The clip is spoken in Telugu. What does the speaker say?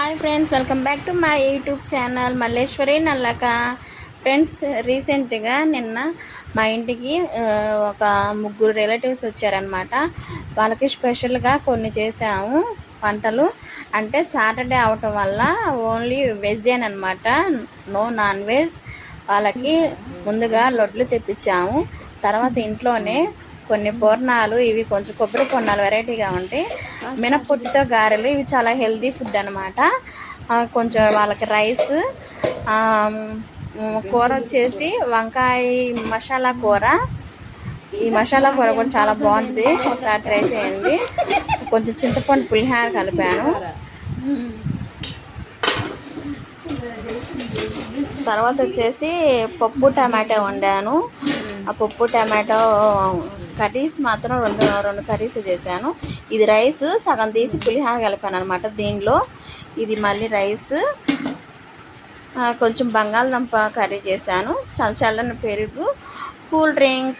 Hi friends welcome back to my YouTube channel Malleswari Nallaka. Friends రీసెంట్గా నిన్న మా ఇంటికి ఒక ముగ్గురు రిలేటివ్స్ వచ్చారనమాట వాళ్ళకి స్పెషల్గా కొన్ని చేసాము వంటలు అంటే సాటర్డే అవటం వల్ల ఓన్లీ వెజ్ అనమాట నో నాన్ వెజ్. వాళ్ళకి ముందుగా లొడ్లు తెప్పించాము. తర్వాత ఇంట్లోనే కొన్ని పూర్ణాలు ఇవి కొంచెం కొబ్బరి పూర్ణాలు వెరైటీగా ఉంటాయి. మినప్పొట్టితో గారెలు ఇవి చాలా హెల్తీ ఫుడ్ అనమాట కొంచెం వాళ్ళకి రైస్ కూర వచ్చేసి వంకాయ మసాలా కూర. ఈ మసాలా కూర కూడా చాలా బాగుంటుంది ఒకసారి ట్రై చేయండి. కొంచెం చింతపండు పులిహార కలిపాను. తర్వాత వచ్చేసి పప్పు టమాటో వండాను. ఆ పప్పు టమాటో కర్రీస్ మాత్రం రెండు రెండు కర్రీస్ చేశాను. ఇది రైస్ సగం తీసి పులిహార కలిపాను అనమాట దీనిలో ఇది మళ్ళీ రైస్ కొంచెం బంగాళదుంప కర్రీ చేశాను. చల్ల చల్లని పెరుగు కూల్ డ్రింక్